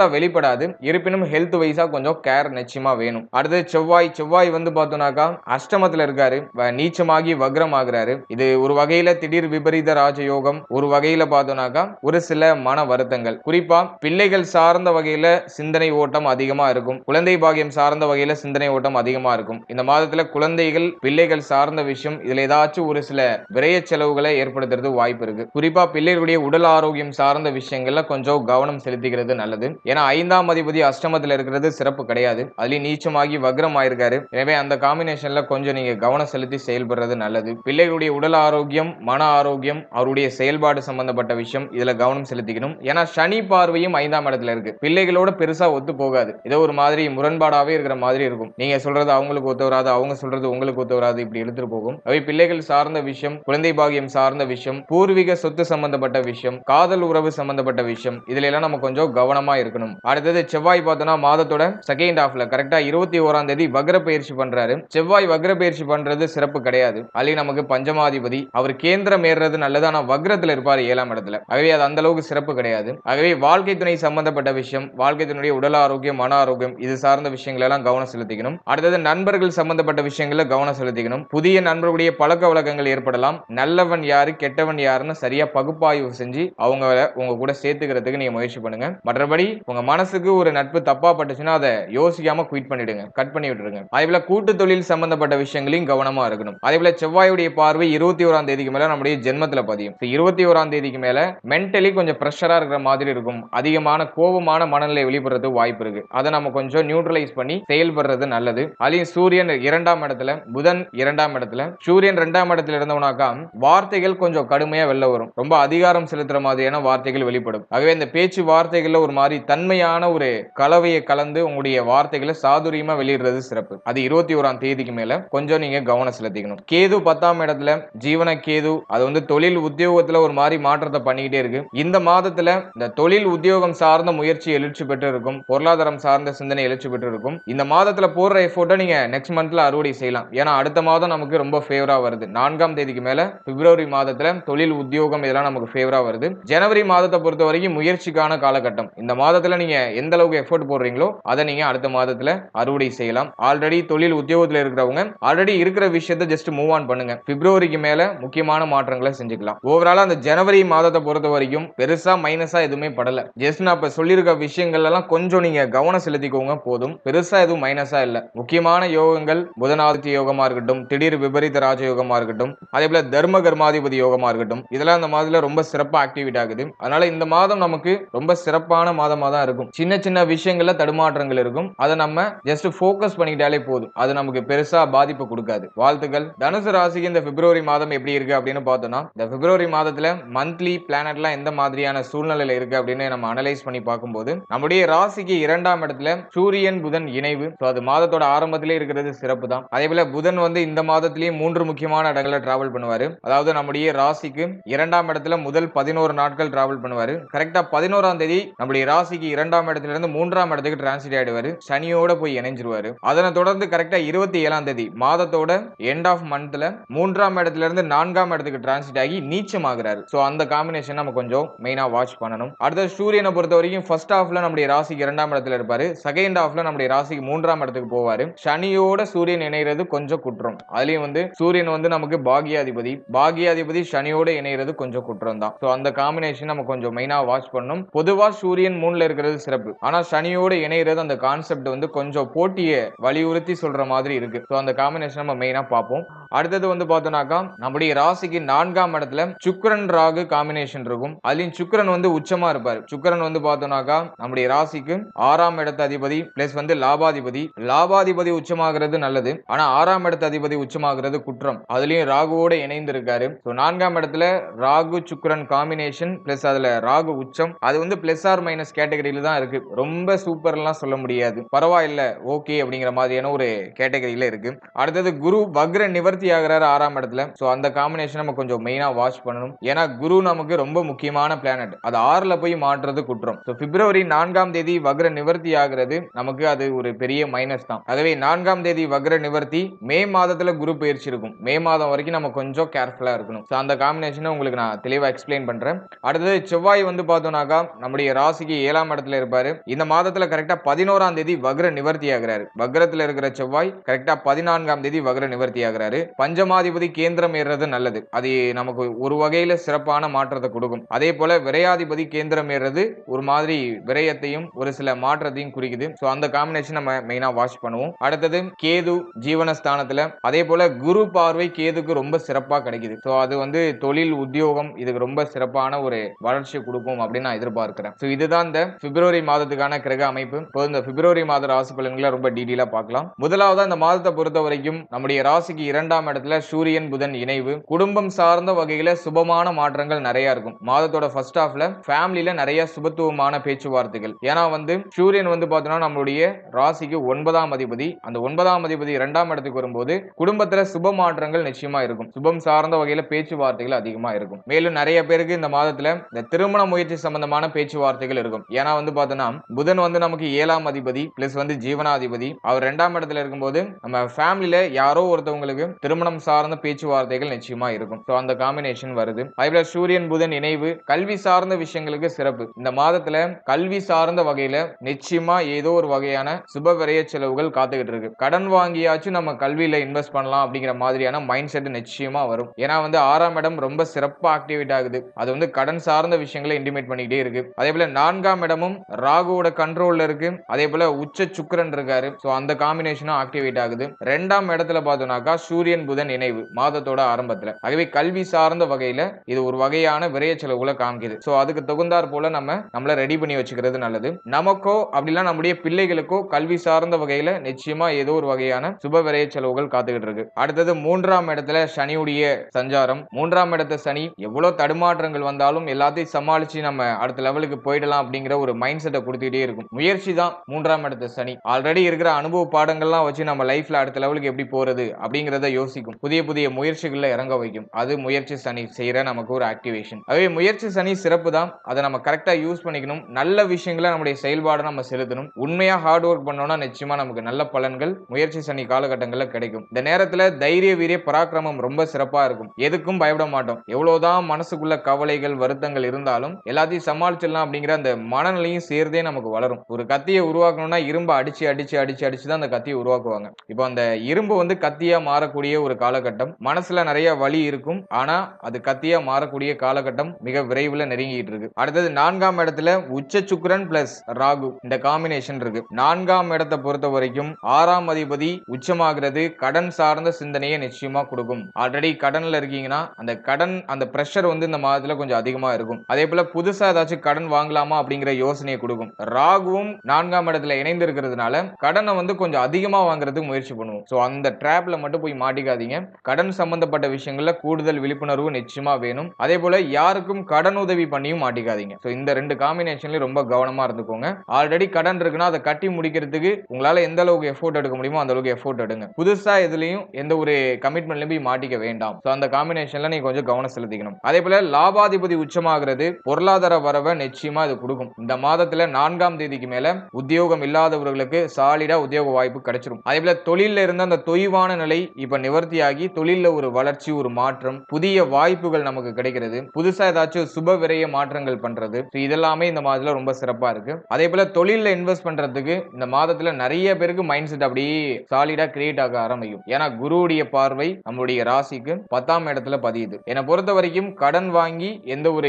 வெளிப்படாது. இருப்பினும் ஹெல்த் வைஸா கொஞ்சம் கேர் நிச்சயமா வேணும். அடுத்து செவ்வாய் செவ்வாய் வந்து பார்த்தோம்னாக்கா அஷ்டமத்துல இருக்காரு. வ- நீச்சமாகி வக்ரம் ஆகுறாரு இது ஒரு வகையில திடீர் விபரீத ராஜயோகம். ஒரு வகையில பார்த்தோம்னாக்கா ஒரு சில மன வருத்தங்கள். குறிப்பா பிள்ளைகள் சார்ந்த வகையில சிந்தனை ஓட்டம் அதிகமா இருக்கும். குழந்தை பாகியம் சார்ந்த வகையில சிந்தனை ஓட்டம் அதிகமா இருக்கும். இந்த மாதத்துல குழந்தைகள் பிள்ளைகள் சார்ந்த விஷயம் இதுல ஏதாச்சும் ஒரு சில விரைய செலவுகளை ஏற்படுத்துறது வாய்ப்பு இருக்கு. குறிப்பா பிள்ளைகளுடைய உடல் ஆரோக்கியம் சார்ந்த விஷயம் விஷயங்கள்ல கொஞ்சம் கவனம் செலுத்திக்கிறது நல்லது. ஏன்னா ஐந்தாம் அதிபதி அஷ்டமத்துல இருக்கிறது சிறப்பு கிடையாது. அதுலயும் நீச்சமாகி வக்ரம் ஆயிருக்காரு. எனவே அந்த காம்பினேஷன்ல கொஞ்சம் நீங்க கவனம் செலுத்தி செயல்படுறது நல்லது. பிள்ளைகளுடைய உடல் ஆரோக்கியம் மன ஆரோக்கியம் அவருடைய செயல்பாடு சம்பந்தப்பட்ட விஷயம் இதுல கவனம் செலுத்திக்கணும். ஏன்னா சனி பார்வையும் ஐந்தாம் இடத்துல இருக்கு. பிள்ளைகளோட பெருசா ஒத்து போகாது. ஏதோ ஒரு மாதிரி முரண்பாடாவே இருக்கிற மாதிரி இருக்கும். நீங்க சொல்றது அவங்களுக்கு ஒத்து வராது அவங்க சொல்றது உங்களுக்கு ஒத்து வராது இப்படி எடுத்துட்டு போகும். அவை பிள்ளைகள் சார்ந்த விஷயம் குழந்தை பாகியம் சார்ந்த விஷயம் பூர்வீக சொத்து சம்பந்தப்பட்ட விஷயம் காதல் உறவு சம்பந்த சம்பந்தப்பட்ட விஷயம். இதுல எல்லாம் நம்ம கொஞ்சம் கவனமா இருக்கணும். அடுத்தது செவ்வாய் பார்த்தோம்னா மாதத்தோட செகண்ட் ஹாஃப்ல கரெக்டா இருபத்தி ஓராம் தேதி வக்ர பயிற்சி பண்றாரு. செவ்வாய் வக்ர பயிற்சி பண்றது சிறப்பு கிடையாது. அதுலயும் நமக்கு பஞ்சமாதிபதி. அவர் கேந்திரம் ஏறுறது நல்லது. ஆனா வக்ரத்துல இருப்பாரு ஏழாம் இடத்துல. ஆகவே அது அந்த அளவுக்கு சிறப்பு கிடையாது. ஆகவே வாழ்க்கை துணை சம்பந்தப்பட்ட விஷயம் வாழ்க்கை துணையுடைய உடல் ஆரோக்கியம் மன ஆரோக்கியம் இது சார்ந்த விஷயங்கள் எல்லாம் கவனம் செலுத்திக்கணும். அடுத்தது நண்பர்கள் சம்பந்தப்பட்ட விஷயங்கள கவனம் செலுத்திக்கணும். புதிய நண்பர்களுடைய பழக்க வழக்கங்கள் ஏற்படலாம். நல்லவன் யாரு கெட்டவன் யாருன்னு சரியா பகுப்பாய்வு செஞ்சு அவங்க உங்க கூட சேர்த்துக்கிறதுக்கு நீங்க முயற்சி பண்ணுங்க. மற்றபடி உங்க மனசுக்கு ஒரு நட்பு தப்பா பட்டுச்சுன்னா அதை யோசிக்காம குவிட் பண்ணிடுங்க. கட் பண்ணி விட்டுருங்க. அதே போல கூட்டு தொழில் சம்பந்தப்பட்ட விஷயங்களையும் கவனமா இருக்கணும். அதே போல செவ்வாயுடைய பார்வை இருபத்தி ஓராம் தேதிக்கு மேல நம்முடைய ஜென்மத்துல பதியும். இருபத்தி ஓராம் தேதிக்கு மேல மென்டலி கொஞ்சம் ப்ரெஷரா இருக்கிற மாதிரி இருக்கும். அதிகமான கோபமான மனநிலை வெளிப்படுறது வாய்ப்பு இருக்கு. அதை நம்ம கொஞ்சம் நியூட்ரலைஸ் பண்ணி செயல்படுறது நல்லது. அதையும் சூரியன் இரண்டாம் இடத்துல புதன் இரண்டாம் இடத்துல சூரியன் இரண்டாம் இடத்துல இருந்தவனாக்கா வார்த்தைகள் கொஞ்சம் கடுமையா வெளில வரும். ரொம்ப அதிகாரம் செலுத்துற மாதிரியான வார்த்தைகள் வெளி வெளிப்படும் ஆகவே இந்த பேச்சு வார்த்தைகள்ல ஒரு மாதிரி தன்மையான ஒரு கலவையை கலந்து உங்களுடைய வார்த்தைகளை சாதுரியமா வெளியிடுறது சிறப்பு. அது இருபத்தி ஓராம் தேதிக்கு மேல கொஞ்சம் நீங்க கவனம் செலுத்திக்கணும். கேது பத்தாம் இடத்துல ஜீவன கேது அது வந்து தொழில் உத்தியோகத்துல ஒரு மாதிரி மாற்றத்தை பண்ணிக்கிட்டே இருக்கு. இந்த மாதத்துல இந்த தொழில் உத்தியோகம் சார்ந்த முயற்சி எழுச்சி பெற்று இருக்கும் பொருளாதாரம் சார்ந்த சிந்தனை எழுச்சி பெற்று இருக்கும் இந்த மாதத்துல போடுற எஃபோர்ட்டை நீங்க நெக்ஸ்ட் மந்த்ல அறுவடை செய்யலாம். ஏன்னா அடுத்த மாதம் நமக்கு ரொம்ப ஃபேவரா வருது. நான்காம் தேதிக்கு மேல பிப்ரவரி மாதத்துல தொழில் உத்தியோகம் இதெல்லாம் நமக்கு ஃபேவரா வருது. ஜனவரி மாதத்தை பொறுத்த வரைக்கும் முயற்சிக்கான காலகட்டம். இந்த மாதத்துல நீங்க எந்த அளவுக்கு எஃபோர்ட் போடுறீங்களோ அதை நீங்க அடுத்த மாதத்துல அறுவடை செய்யலாம். ஆல்ரெடி தொழில் உத்தியோகத்துல இருக்கிறவங்க ஆல்ரெடி இருக்கிற விஷயத்தை ஜஸ்ட் மூவ் ஆன் பண்ணுங்க. பிப்ரவரிக்கு மேல முக்கியமான மாற்றங்களை செஞ்சுக்கலாம். ஓவராலா அந்த ஜனவரி மாதத்தை பொறுத்த வரைக்கும் பெருசா மைனஸா எதுவுமே படல. ஜஸ்ட் நான் இப்ப சொல்லியிருக்க விஷயங்கள் எல்லாம் கொஞ்சம் நீங்க கவனம் செலுத்திக்கோங்க போதும். பெருசா எதுவும் மைனஸா இல்ல. முக்கியமான யோகங்கள் புதனாதித்ய யோகமா இருக்கட்டும் திடீர் விபரீத ராஜயோகமா இருக்கட்டும் அதே போல தர்ம கர்மாதிபதி யோகமா இருக்கட்டும் இதெல்லாம் அந்த மாதத்துல ரொம்ப சிறப்பா ஆக்டிவேட் ஆகுது. அதனால இந்த மாதம் நமக்கு ரொம்ப சிறப்பான மாதமாக தான் இருக்கும். சின்ன சின்ன விஷயங்கள்ல தடுமாற்றங்கள் இருக்கும். அதை நம்ம ஜஸ்ட் ஃபோக்கஸ் பண்ணிக்கிட்டாலே போதும். அது நமக்கு பெருசா பாதிப்பு கொடுக்காது. வாழ்த்துக்கள். தனுசு ராசிக்கு இந்த பிப்ரவரி மாதம் எப்படி இருக்கு அப்படின்னு பார்த்தோம்னா இந்த பிப்ரவரி மாதத்துல மந்த்லி பிளானட்லாம் எந்த மாதிரியான சூழ்நிலையில இருக்கு அப்படின்னு நம்ம அனலைஸ் பண்ணி பார்க்கும்போது நம்முடைய ராசிக்கு இரண்டாம் இடத்துல சூரியன் புதன் இணைவு. அது மாதத்தோட ஆரம்பத்திலே இருக்கிறது சிறப்பு தான் அதே போல புதன் வந்து இந்த மாதத்திலேயே மூன்று முக்கியமான இடங்களை டிராவல் பண்ணுவாரு. அதாவது நம்முடைய ராசிக்கு இரண்டாம் இடத்துல முதல் பதினோரு நாட்கள் டிராவல் பண்ணுவார். கரெக்டா பதினோராம் தேதி நம்முடைய ராசிக்கு இரண்டாம் இடத்துல இருந்து மூன்றாம் இடத்துக்கு டிரான்ஸ்லேட் ஆயிடுவாரு. சனியோட போய் இணைஞ்சிருவாரு. அதனை தொடர்ந்து கரெக்டா இருபத்தி ஏழாம் தேதி மாதத்தோட எண்ட் ஆஃப் மந்த்ல மூன்றாம் இடத்துல இருந்து நான்காம் இடத்துக்கு டிரான்ஸ்லேட் ஆகி நீச்சம் ஆகுறாரு சோ அந்த காம்பினேஷன் நம்ம கொஞ்சம் மெயினா வாட்ச் பண்ணணும். அடுத்த சூரியனை பொறுத்த வரைக்கும் ஃபர்ஸ்ட் ஹாஃப்ல நம்முடைய ராசிக்கு இரண்டாம் இடத்துல இருப்பாரு. செகண்ட் ஹாஃப்ல நம்முடைய ராசிக்கு மூன்றாம் இடத்துக்கு போவாரு. சனியோட சூரியன் இணைகிறது கொஞ்சம் குற்றம். அதுலயும் வந்து சூரியன் வந்து நமக்கு பாகியாதிபதி. பாகியாதிபதி சனியோட இணைகிறது கொஞ்சம் குற்றம் தான். ஸோ அந்த காம்பினேஷன் நம்ம கொஞ்சம் மெயினாக வாட்ச் பண்ணணும் பொதுவாக சூரியன் மூணில் இருக்கிறது சிறப்பு. ஆனால் சனியோடு இணைகிறது அந்த கான்செப்ட் வந்து கொஞ்சம் போட்டியை வலியுறுத்தி சொல்கிற மாதிரி இருக்குது ஸோ அந்த காம்பினேஷன் நம்ம மெயினாக பார்ப்போம். அடுத்தது வந்து பார்த்தோம்னாக்கா நம்முடைய ராசிக்கு நான்காம் இடத்துல சுக்ரன் ராகு காம்பினேஷன் இருக்கும். அதுலயும் சுக்ரன் வந்து உச்சமா இருப்பார். சுக்கிரன் வந்து பார்த்தோம்னாக்கா நம்முடைய ராசிக்கு ஆறாம் இடத்து அதிபதி பிளஸ் வந்து லாபாதிபதி. லாபாதிபதி உச்சமாகிறது நல்லது. ஆனா ஆறாம் இடத்து அதிபதி உச்சமாகிறது குற்றம். அதுலயும் ராகுவோட இணைந்து இருக்காரு ஸோ நான்காம் இடத்துல ராகு சுக்ரன் காம்பினேஷன் பிளஸ் அதுல ராகு உச்சம் அது வந்து பிளஸ் ஆர் மைனஸ் கேட்டகரியில தான் இருக்கு. ரொம்ப சூப்பர்லாம் சொல்ல முடியாது. பரவாயில்ல ஓகே அப்படிங்கிற மாதிரியான ஒரு கேட்டகரியில இருக்கு. அடுத்தது குரு வக்ர நிவர்த்தி ஆகிறாரு ஆறாம் இடத்துல. ஸோ அந்த காம்பினேஷன் நம்ம கொஞ்சம் மெயினா வாட்ச் பண்ணணும். ஏன்னா குரு நமக்கு ரொம்ப முக்கியமான பிளானட் அது ஆறுல போய் மாற்றுறது குற்றம். ஸோ பிப்ரவரி நான்காம் தேதி வக்ர நிவர்த்தி ஆகிறது நமக்கு அது ஒரு பெரிய மைனஸ் தான். ஆகவே நான்காம் தேதி வக்ர நிவர்த்தி மே மாதத்துல குரு பயிற்சி இருக்கும். மே மாதம் வரைக்கும் நம்ம கொஞ்சம் கேர்ஃபுல்லா இருக்கணும். ஸோ அந்த காம்பினேஷனை உங்களுக்கு நான் தெளிவாக எக்ஸ்பிளைன் பண்றேன். அடுத்தது செவ்வாய் செவ்வாய் வந்து பார்த்தோம்னாக்கா நம்முடைய ராசிக்கு ஏழாம் இடத்துல இருப்பாரு. இந்த மாதத்துல கரெக்டா பதினோராம் தேதி வக்ர நிவர்த்தி ஆகிறாரு. வக்ரத்துல இருக்கிற செவ்வாய் கரெக்டா பதினான்காம் தேதி வக்ர நிவர்த்தி ஆகிறாரு. பஞ்சமாதிபதி கேந்திரம் ஏறுறது நல்லது. அது நமக்கு ஒரு வகையில சிறப்பான மாற்றத்தை கொடுக்கும். அதே போல விரையாதிபதி கேந்திரம் ஏறுறது ஒரு மாதிரி விரயத்தையும் ஒரு சில மாற்றத்தையும் குறிக்குது. ஸோ அந்த காம்பினேஷன் நம்ம மெயினா வாட்ச் பண்ணுவோம். அடுத்தது கேது ஜீவனஸ்தானத்துல. அதே போல குரு பார்வை கேதுக்கு ரொம்ப சிறப்பா கிடைக்குது. ஸோ அது வந்து தொழில் உத்தியோகம் இதுக்கு ரொம்ப சிறப்பான ஒரு வளர்ச்சி கொடுக்கும் அப்படின்னு நான் எதிர்பார்க்கிறேன். ஸோ இதுதான் இந்த பிப்ரவரி மாதத்துக்கான கிரக அமைப்பு. இப்போ இந்த பிப்ரவரி மாத ராசி பலன்களை ரொம்ப டீட்டெயிலாக பார்க்கலாம். முதலாவது அந்த மாதத்தை பொறுத்த வரைக்கும் நம்முடைய ராசிக்கு இரண்டாம் இடத்துல சூரியன் புதன் இணைவு. குடும்பம் சார்ந்த வகையில சுபமான மாற்றங்கள் நிறைய இருக்கும். மாதத்தோட ஃபர்ஸ்ட் ஹாஃப்ல ஃபேமிலியில நிறைய சுபத்துவமான பேச்சுவார்த்தைகள். ஏன்னா வந்து சூரியன் வந்து பார்த்தோம்னா நம்மளுடைய ராசிக்கு ஒன்பதாம் அதிபதி. அந்த ஒன்பதாம் அதிபதி இரண்டாம் இடத்துக்கு வரும்போது குடும்பத்துல சுப மாற்றங்கள் நிச்சயமா இருக்கும். சுபம் சார்ந்த வகையில பேச்சுவார்த்தைகள் அதிகமா இருக்கும். மேலும் நிறைய பேருக்கு இந்த மாதத்துல இந்த திருமண முயற்சி சம்பந்தமான பேச்சுவார்த்தைகள் இருக்கும். ஏன்னா வந்து பார்த்தோன்னா புதன் வந்து நமக்கு ஏழாம் அதிபதி பிளஸ் வந்து ஜீவனாதிபதி. அவர் ரெண்டாம் இடத்துல இருக்கும்போது நம்ம ஃபேமிலியில யாரோ ஒருத்தவங்களுக்கு திருமணம் சார்ந்த பேச்சுவார்த்தைகள் நிச்சயமா இருக்கும். ஸோ அந்த காம்பினேஷன் வருது. அதே சூரியன் புதன் இணைவு கல்வி சார்ந்த விஷயங்களுக்கு சிறப்பு. இந்த மாதத்துல கல்வி சார்ந்த வகையில நிச்சயமா ஏதோ ஒரு வகையான சுப விரைய செலவுகள் காத்துக்கிட்டு இருக்கு. கடன் வாங்கியாச்சும் நம்ம கல்வியில இன்வெஸ்ட் பண்ணலாம் அப்படிங்கிற மாதிரியான மைண்ட் செட் நிச்சயமா வரும். ஏன்னா வந்து ஆறாம் இடம் ரொம்ப சிறப்பாக ஆக்டிவேட் ஆகுது. அது வந்து கடன் சார்ந்த விஷயம் விஷயங்களை இன்டிமேட் பண்ணிக்கிட்டே இருக்கு. அதே போல நான்காம் இடமும் ராகுவோட கண்ட்ரோல்ல இருக்கு. அதே போல உச்ச சுக்கிரன் இருக்காரு. ஸோ அந்த காம்பினேஷனும் ஆக்டிவேட் ஆகுது. ரெண்டாம் இடத்துல பார்த்தோம்னாக்கா சூரியன் புதன் இணைவு மாதத்தோட ஆரம்பத்துல. ஆகவே கல்வி சார்ந்த வகையில இது ஒரு வகையான விரைய செலவுகளை காமிக்குது. ஸோ அதுக்கு தகுந்தாற் போல நம்ம நம்மள ரெடி பண்ணி வச்சுக்கிறது நல்லது. நமக்கோ அப்படிலாம் நம்முடைய பிள்ளைகளுக்கோ கல்வி சார்ந்த வகையில நிச்சயமா ஏதோ ஒரு வகையான சுப விரைய செலவுகள் காத்துக்கிட்டு இருக்கு. அடுத்தது மூன்றாம் இடத்துல சனியுடைய சஞ்சாரம். மூன்றாம் இடத்த சனி எவ்வளவு தடுமாற்றங்கள் வந்தாலும் எல்லாத்தையும் சமாளிச்சு நம்ம அடுத்த லெவலுக்கு போயிடலாம் அப்படிங்கிற ஒரு மைண்ட் செட்டை கொடுத்துக்கிட்டே இருக்கும். முயற்சி தான் மூன்றாம் இடத்த சனி. ஆல்ரெடி இருக்கிற அனுபவ பாடங்கள்லாம் வச்சு நம்ம லைஃப்ல அடுத்த லெவலுக்கு எப்படி போறது அப்படிங்கிறத யோசிக்கும். புதிய புதிய முயற்சிகள்ல இறங்க வைக்கும். அது முயற்சி சனி செய்யற நமக்கு ஒரு ஆக்டிவேஷன் அதே முயற்சி சனி சிறப்பு தான். அதை நம்ம கரெக்டா யூஸ் பண்ணிக்கணும். நல்ல விஷயங்களை நம்முடைய செயல்பாடு நம்ம செலுத்தணும். உண்மையா ஹார்ட் ஒர்க் பண்ணோம்னா நிச்சயமா நமக்கு நல்ல பலன்கள் முயற்சி சனி காலகட்டங்களில் கிடைக்கும். இந்த நேரத்துல தைரிய வீரிய பராக்கிரமம் ரொம்ப சிறப்பா இருக்கும். எதுக்கும் பயப்பட மாட்டோம். எவ்வளவுதான் மனசுக்குள்ள கவலைகள் வருத்தங்கள் இருந்தால் இருந்தாலும் எல்லாத்தையும் சமாளிச்சிடலாம் அப்படிங்கிற அந்த மனநிலையும் சேர்ந்தே நமக்கு வளரும். ஒரு கத்தியை உருவாக்கணும்னா இரும்பை அடிச்சு அடிச்சு அடிச்சு அடிச்சு தான் அந்த கத்தியை உருவாக்குவாங்க. இப்போ அந்த இரும்பு வந்து கத்தியா மாறக்கூடிய ஒரு காலகட்டம். மனசுல நிறைய வலி இருக்கும். ஆனா அது கத்தியா மாறக்கூடிய காலகட்டம் மிக விரைவில் நெருங்கிட்டு இருக்கு. அடுத்தது நான்காம் இடத்துல உச்ச சுக்கரன் பிளஸ் ராகு இந்த காம்பினேஷன் இருக்கு. நான்காம் இடத்தை பொறுத்த வரைக்கும் ஆறாம் அதிபதி உச்சமாகிறது கடன் சார்ந்த சிந்தனையை நிச்சயமா கொடுக்கும். ஆல்ரெடி கடன்ல இருக்கீங்கன்னா அந்த கடன் அந்த பிரஷர் வந்து இந்த மாதத்துல கொஞ்சம் அதிகமா இருக்கும். அதே அதே போல புதுசா ஏதாச்சும் கடன் வாங்கலாமா அப்படிங்கிற யோசனையை கொடுக்கும். ராகுவும் நான்காம் இடத்துல இணைந்து இருக்கிறதுனால கடனை வந்து கொஞ்சம் அதிகமா வாங்குறதுக்கு முயற்சி பண்ணுவோம். ஸோ அந்த ட்ராப்ல மட்டும் போய் மாட்டிக்காதீங்க. கடன் சம்பந்தப்பட்ட விஷயங்கள்ல கூடுதல் விழிப்புணர்வு நிச்சயமா வேணும். அதே போல யாருக்கும் கடன் உதவி பண்ணியும் மாட்டிக்காதீங்க. ஸோ இந்த ரெண்டு காம்பினேஷன்லயும் ரொம்ப கவனமா இருந்துக்கோங்க. ஆல்ரெடி கடன் இருக்குன்னா அதை கட்டி முடிக்கிறதுக்கு உங்களால எந்த அளவுக்கு எஃபோர்ட் எடுக்க முடியுமோ அந்த அளவுக்கு எஃபோர்ட் எடுங்க. புதுசா எதுலயும் எந்த ஒரு கமிட்மெண்ட்லயும் போய் மாட்டிக்க வேண்டாம். ஸோ அந்த காம்பினேஷன்ல நீங்க கொஞ்சம் கவனம் செலுத்திக்கணும். அதே போல லாபாதிபதி உச்சமாகிறது பொருளாதார வரவை நிச்சயமா இது கொடுக்கும். இந்த மாதத்துல நான்காம் தேதிக்கு மேல உத்தியோகம் இல்லாதவர்களுக்கு சாலிடா உத்தியோக வாய்ப்பு கிடைச்சிரும். அதே போல தொழில இருந்த அந்த தொய்வான நிலை இப்ப நிவர்த்தியாகி தொழில ஒரு வளர்ச்சி ஒரு மாற்றம் புதிய வாய்ப்புகள் நமக்கு கிடைக்கிறது. புதுசா ஏதாச்சும் சுப விரைய மாற்றங்கள் பண்றது. இதெல்லாமே இந்த மாதத்துல ரொம்ப சிறப்பா இருக்கு. அதே போல தொழில இன்வெஸ்ட் பண்றதுக்கு இந்த மாதத்துல நிறைய பேருக்கு மைண்ட் செட் அப்படியே சாலிடா கிரியேட் ஆக ஆரம்பிக்கும். ஏன்னா குருவுடைய பார்வை நம்மளுடைய ராசிக்கு பத்தாம் இடத்துல பதியுது. என்னை பொறுத்த வரைக்கும் கடன் வாங்கி எந்த ஒரு